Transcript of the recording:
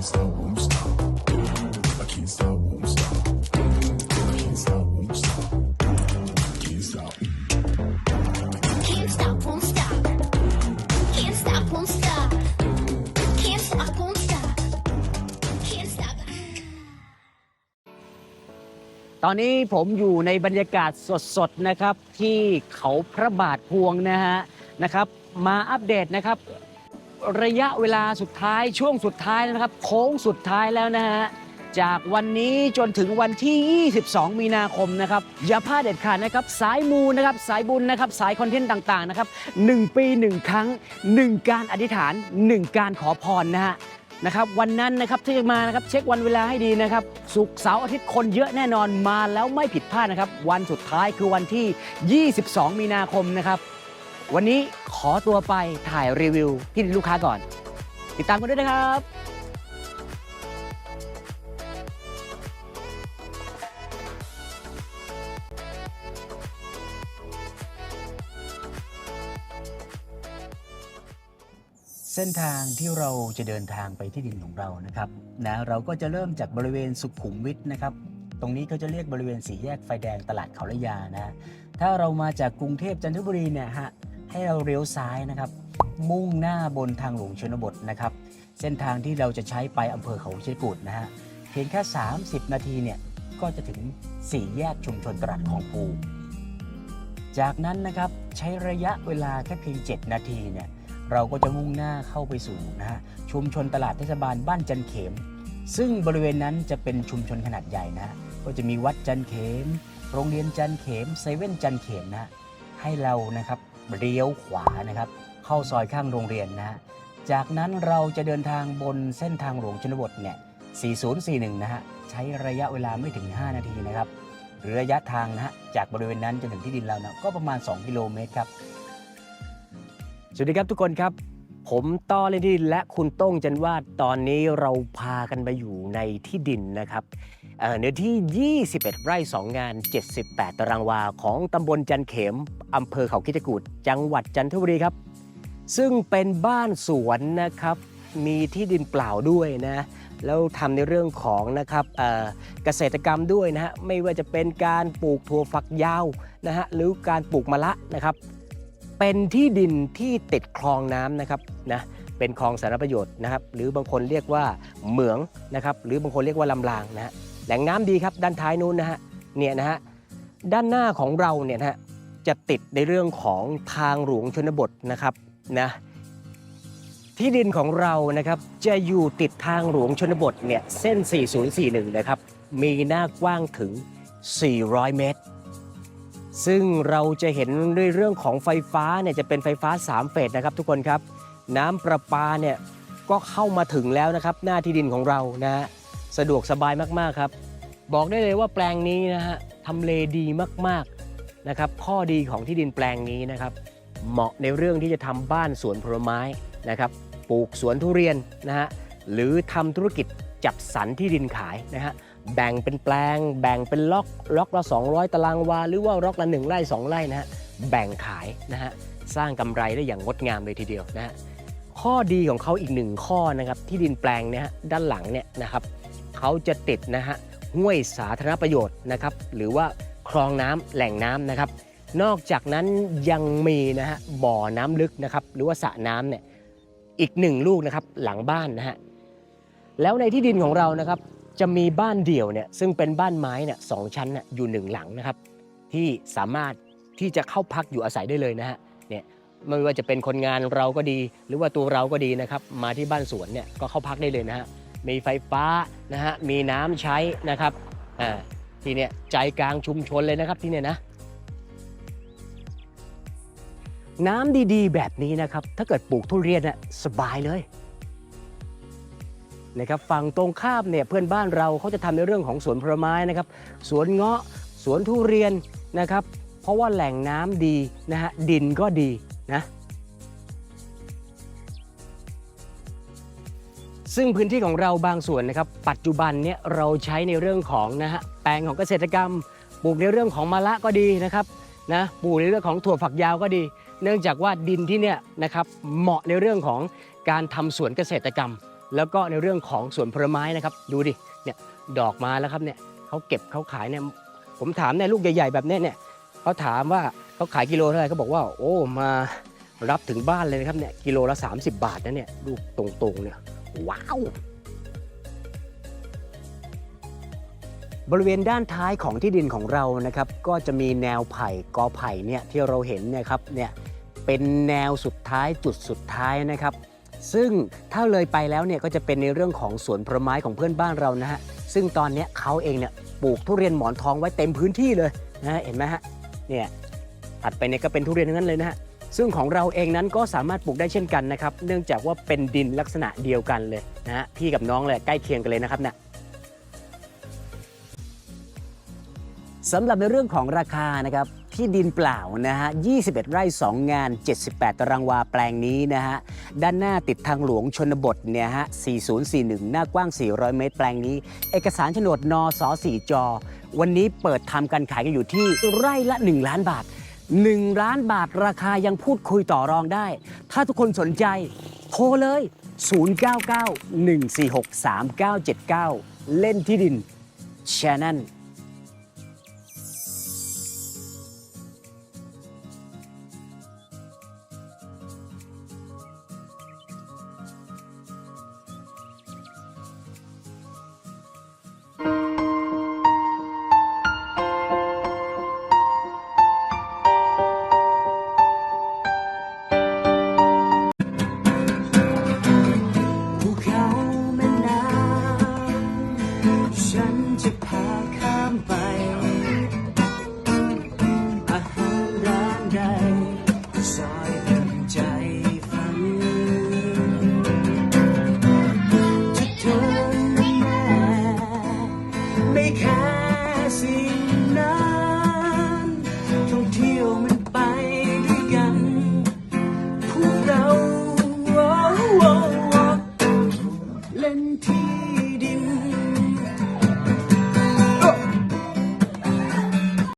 can't stop, won't stop. I can't stop, won't stop. I can't stop, won't stop. Can't stop. Can't stop, won't stop. Can't stop, won't stop. Can't stop, won't stop. Can't stop. ตอนนี้ผมอยู่ในบรรยากาศสดๆนะครับที่เขาพระบาทพวงนะฮะนะครับ มาอัปเดตนะครับ ระยะเวลาสุดท้ายช่วงสุดท้ายนะครับ โค้งสุดท้ายแล้วนะฮะจากวันนี้จนถึงวันที่ 22 มีนาคมนะครับอย่าพลาดเด็ดขาดนะครับ สายมูนะครับ สายบุญนะครับ สายคอนเทนต์ต่างๆนะครับ 1 ปี 1 ครั้ง 1 การอธิษฐาน 1 การขอพรนะฮะนะครับวันนั้นนะครับที่จะมานะครับเช็ควันเวลาให้ดีนะครับศุกเสาร์อาทิตย์คนเยอะแน่นอนมาแล้วไม่ผิดพลาดนะครับ วันสุดท้ายคือวันที่ 22 มีนาคมนะครับ วันนี้ขอตัวไปถ่ายรีวิวที่ลูกค้าก่อน ติดตามกันด้วยนะครับเส้นทางที่เราจะเดินทางไปที่ดินของเรานะครับนะเราก็จะเริ่มจากบริเวณสุขุมวิทนะครับ ตรงนี้ก็จะเรียกบริเวณสี่แยกไฟแดงตลาดเขาละยานะ ถ้าเรามาจากกรุงเทพจันทบุรีเนี่ยฮะ ให้เราเลี้ยวซ้ายนะครับ มุ่งหน้าบนทางหลวงชนบทนะครับ เส้นทางที่เราจะใช้ไปอำเภอเขาชิกุดนะฮะเพียงแค่ 30 นาทีเนี่ยก็จะถึงสี่แยกชุมชนตลาดของปู จากนั้นนะครับใช้ระยะเวลาแค่เพียง 7 นาทีเนี่ยเราก็จะมุ่งหน้าเข้าไปสู่นะฮะชุมชนตลาดเทศบาลบ้านจันเขม ซึ่งบริเวณนั้นจะเป็นชุมชนขนาดใหญ่นะฮะก็จะมีวัดจันเขม โรงเรียนจันเขมเซเว่นจันเขมนะ ให้เรานะครับเลี้ยวขวานะครับ เข้าซอยข้างโรงเรียนนะฮะจากนั้นเราจะเดินทางบนเส้นทางหลวงชนบทเนี่ย 4041 นะฮะ ใช้ระยะเวลาไม่ถึง 5 นาทีนะครับ หรือระยะทางนะฮะ จากบริเวณนั้นจนถึงที่ดินเรานะก็ประมาณ 2 กิโลเมตรครับ สวัสดีครับทุกคนครับ ผมต้อเลนที่และคุณโต้งจันวาดตอนนี้เราพากันมาอยู่ในที่ดินนะครับเเนื้อที่ 21 ไร่ 2 งาน 78 ตารางวาของตำบลจันเขมอำเภอเขาคิดจกูดจังหวัดจันทบุรีครับ ซึ่งเป็นบ้านสวนนะครับ มีที่ดินเปล่าด้วยนะแล้วทำในเรื่องของนะครับเอ่อเกษตรกรรมด้วยนะฮะไม่ว่าจะเป็นการปลูกถั่วฝักยาวนะฮะหรือการปลูกมะละนะครับ เป็นที่ดินที่ติดคลองน้ำนะครับนะเป็นคลองสารประโยชน์นะครับ หรือบางคนเรียกว่าเหมืองนะครับ หรือบางคนเรียกว่าลำรางนะฮะแหล่งน้ำดีครับ ด้านท้ายนู้นนะฮะเนี่ยนะฮะด้านหน้าของเราเนี่ยนะฮะจะติดในเรื่องของทางหลวงชนบทนะครับนะที่ดินของเรานะครับจะอยู่ติดทางหลวงชนบทเนี่ยเส้น 4041 นะครับ มีหน้ากว้างถึง 400 เมตร ซึ่งเราจะเห็นในเรื่องของไฟฟ้าเนี่ยจะเป็นไฟฟ้า 3 เฟสนะครับทุกคนครับ น้ำประปาเนี่ยก็เข้ามาถึงแล้วนะครับ หน้าที่ดินของเรานะฮะสะดวกสบายมากๆครับ บอกได้เลยว่าแปลงนี้นะฮะทำเลดีมากๆนะครับข้อดีของที่ดินแปลงนี้นะครับ เหมาะในเรื่องที่จะทำบ้านสวนผลไม้นะครับปลูกสวนทุเรียนนะฮะหรือทำธุรกิจจัดสรรที่ดินขายนะฮะ แบ่งเป็นแปลง แบ่งเป็นล็อกล็อกละ 200 ตารางวา หรือว่าล็อกละ 1 ไร่ 2 ไร่นะฮะแบ่งขายนะฮะสร้างกำไรได้อย่างงดงามเลยทีเดียวนะฮะข้อดีของเขาอีกหนึ่งข้อนะครับที่ดินแปลงเนี่ยฮะด้านหลังเนี่ยนะครับเขาจะติดนะฮะห้วยสาธารณประโยชน์นะครับหรือว่าคลองน้ำแหล่งน้ำนะครับ นอกจากนั้นยังมีนะฮะบ่อน้ำลึกนะครับหรือว่าสระน้ำเนี่ยอีกหนึ่งลูกนะครับหลังบ้านนะฮะแล้วในที่ดินของเรานะครับ จะมีบ้านเดี่ยวเนี่ยซึ่งเป็นบ้านไม้เนี่ยสองชั้นน่ะอยู่หนึ่งหลังนะครับ ที่สามารถที่จะเข้าพักอยู่อาศัยได้เลยนะฮะเนี่ยไม่ว่าจะเป็นคนงานเราก็ดี หรือว่าตัวเราก็ดีนะครับมาที่บ้านสวนเนี่ยก็เข้าพักได้เลยนะฮะมีไฟฟ้านะฮะมีน้ำใช้นะครับอ่าที่เนี่ยใจกลางชุมชนเลยนะครับที่เนี่ยนะน้ำดีๆ แบบนี้นะครับ ถ้าเกิดปลูกทุเรียนน่ะสบายเลย นะครับฝั่งตรงข้ามเนี่ยเพื่อนบ้านเราเขาจะทำในเรื่องของสวนผลไม้นะครับสวนเงาะสวนทุเรียนนะครับ เพราะว่าแหล่งน้ำดีนะฮะดินก็ดีนะซึ่งพื้นที่ของเราบางส่วนนะครับ ปัจจุบันเนี่ยเราใช้ในเรื่องของนะฮะแปลงของเกษตรกรรม ปลูกในเรื่องของมะละก็ดีนะครับนะปลูกในเรื่องของถั่วฝักยาวก็ดี เนื่องจากว่าดินที่เนี่ยนะครับเหมาะในเรื่องของการทำสวนเกษตรกรรม แล้วก็ในเรื่องของสวนผลไม้นะครับ ดูดิเนี่ยดอกมาแล้วครับเนี่ยเขาเก็บเขาขายเนี่ยผมถามเนี่ยลูกใหญ่ ๆ แบบเนี้ยเนี่ยเขาถามว่าเขาขายกิโลเท่าไหร่เขาบอกว่า โอ้มารับถึงบ้านเลยนะครับเนี่ยกิโลละ 30 บาทนะเนี่ยลูกตรงๆเนี่ยว้าว บริเวณด้านท้ายของที่ดินของเรานะครับ ก็จะมีแนวไผ่กอไผ่เนี่ยที่เราเห็นเนะครับเนี่ยเป็นแนวสุดท้ายจุดสุดท้ายนะครับ ซึ่งถ้าเลยไปแล้วเนี่ยก็จะเป็นในเรื่องของสวนผลไม้ของเพื่อนบ้านเรานะฮะ ซึ่งตอนเนี้ยเขาเองเนี่ยปลูกทุเรียนหมอนทองไว้เต็มพื้นที่เลยนะฮะเห็นไหมฮะ เนี่ยถัดไปเนี่ยก็เป็นทุเรียนทั้งนั้นเลยนะฮะ ซึ่งของเราเองนั้นก็สามารถปลูกได้เช่นกันนะครับ เนื่องจากว่าเป็นดินลักษณะเดียวกันเลยนะฮะ พี่กับน้องเลยใกล้เคียงกันเลยนะครับเนี่ย สำหรับในเรื่องของราคานะครับ ที่ดินเปล่านะฮะ 21 ไร่ 2 งาน 78 ตารางวาแปลงนี้นะฮะ ด้านหน้าติดทางหลวงชนบทเนี่ยฮะ 4041 หน้ากว้าง 400 เมตรแปลงนี้ เอกสารโฉนดนส4จอ วันนี้เปิดทำการขายกันอยู่ที่ไร่ละ 1 ล้านบาท 1 ล้านบาทราคายังพูดคุยต่อรองได้ ถ้าทุกคนสนใจ โทรเลย 099-146-3979 เล่นที่ดิน Channel ภู